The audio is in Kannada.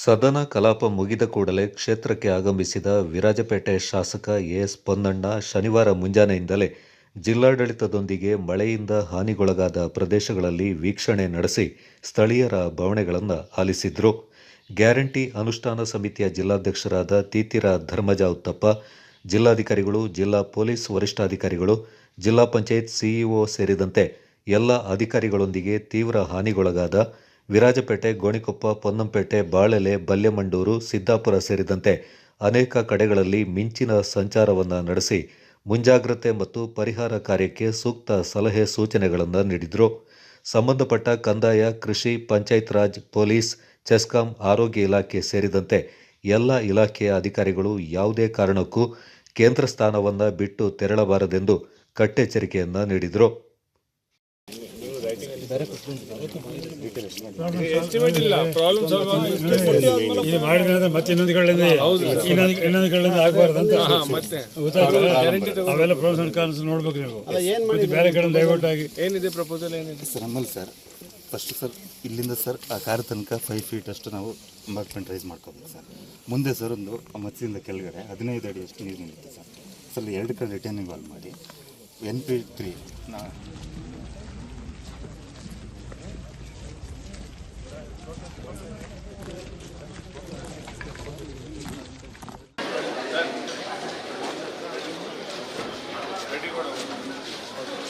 ಸದನ ಕಲಾಪ ಮುಗಿದ ಕೂಡಲೇ ಕ್ಷೇತ್ರಕ್ಕೆ ಆಗಮಿಸಿದ ವಿರಾಜಪೇಟೆ ಶಾಸಕ ಎಸ್ ಪೊನ್ನಣ್ಣ ಶನಿವಾರ ಮುಂಜಾನೆಯಿಂದಲೇ ಜಿಲ್ಲಾಡಳಿತದೊಂದಿಗೆ ಮಳೆಯಿಂದ ಹಾನಿಗೊಳಗಾದ ಪ್ರದೇಶಗಳಲ್ಲಿ ವೀಕ್ಷಣೆ ನಡೆಸಿ ಸ್ಥಳೀಯರ ಬವಣೆಗಳನ್ನು ಆಲಿಸಿದ್ರು ಗ್ಯಾರಂಟಿ ಅನುಷ್ಠಾನ ಸಮಿತಿಯ ಜಿಲ್ಲಾಧ್ಯಕ್ಷರಾದ ತೀತಿರ ಧರ್ಮಜ ಉತ್ತಪ್ಪ, ಜಿಲ್ಲಾಧಿಕಾರಿಗಳು, ಜಿಲ್ಲಾ ಪೊಲೀಸ್ ವರಿಷ್ಠಾಧಿಕಾರಿಗಳು, ಜಿಲ್ಲಾ ಪಂಚಾಯತ್ ಸಿಇಒ ಸೇರಿದಂತೆ ಎಲ್ಲ ಅಧಿಕಾರಿಗಳೊಂದಿಗೆ ತೀವ್ರ ಹಾನಿಗೊಳಗಾದ ವಿರಾಜಪೇಟೆ, ಗೋಣಿಕೊಪ್ಪ, ಪೊನ್ನಂಪೇಟೆ, ಬಾಳೆಲೆ, ಬಲ್ಯಮಂಡೂರು, ಸಿದ್ದಾಪುರ ಸೇರಿದಂತೆ ಅನೇಕ ಕಡೆಗಳಲ್ಲಿ ಮಿಂಚಿನ ಸಂಚಾರವನ್ನು ನಡೆಸಿ ಮುಂಜಾಗ್ರತೆ ಮತ್ತು ಪರಿಹಾರ ಕಾರ್ಯಕ್ಕೆ ಸೂಕ್ತ ಸಲಹೆ ಸೂಚನೆಗಳನ್ನು ನೀಡಿದರು. ಸಂಬಂಧಪಟ್ಟ ಕಂದಾಯ, ಕೃಷಿ, ಪಂಚಾಯತ್ ರಾಜ್, ಪೊಲೀಸ್, ಚೆಸ್ಕಾಂ, ಆರೋಗ್ಯ ಇಲಾಖೆ ಸೇರಿದಂತೆ ಎಲ್ಲ ಇಲಾಖೆಯ ಅಧಿಕಾರಿಗಳು ಯಾವುದೇ ಕಾರಣಕ್ಕೂ ಕೇಂದ್ರ ಸ್ಥಾನವನ್ನು ಬಿಟ್ಟು ತೆರಳಬಾರದೆಂದು ಕಟ್ಟೆಚ್ಚರಿಕೆಯನ್ನು ನೀಡಿದರು. ಎಸ್ಟಿಮೇಟ್ ಇಲ್ಲ ಪ್ರಾಬ್ಲಮ್ ಸಾಲ್ವ್ ಇದು ಮಾಡಿದ್ರೆ ಮತ್ತೆ ಇನ್ನೊಂದು ಕಡೆಯಿಂದ ಇನ್ನೊಂದು ಇನ್ನೊಂದು ಕಡೆಯಿಂದ ಆಗಬಾರ್ದು ಅಂತ ಮತ್ತೆ. ಅವೆಲ್ಲ ಪ್ರೋಸ್ ಅಂಡ್ ಕಾನ್ಸ್ ನೋಡ್ಬೇಕು ನೀವು. ಮತ್ತೆ ಬೇರೆ ಕಡೆ ಡೈವರ್ಟ್ ಆಗಿ. ಏನಿದೆ ಪ್ರಪೋಸಲ್ ಏನಿದೆ? ಸರ್ ನಮ್ಮಲ್ಲಿ ಸರ್ ಫಸ್ಟ್ ಸರ್ ಇಲ್ಲಿಂದ ಸರ್ ಆ ಕಾರ್ ತನಕ ಫೈವ್ ಫೀಟ್ ಅಷ್ಟು ನಾವು ಎಂಬಾರ್ಟ್ಮೆಂಟ್ ರೈಸ್ ಮಾಡ್ಕೋಬೇಕು ಸರ್. ಮುಂದೆ ಸರ್ ಒಂದು ಮತ್ತಿಂದ ಕೆಳಗಡೆ ಹದಿನೈದು ಅಡಿ ಅಷ್ಟು ನೀರು ನಿಲ್ಲುತ್ತೆ ಸರ್. ಸರ್ ಎರಡು ಕಡೆ ರಿಟರ್ನಿಂಗ್ ವಾಲ್ ಮಾಡಿ ಎನ್ ಪಿ ತ್ರೀ ನಾ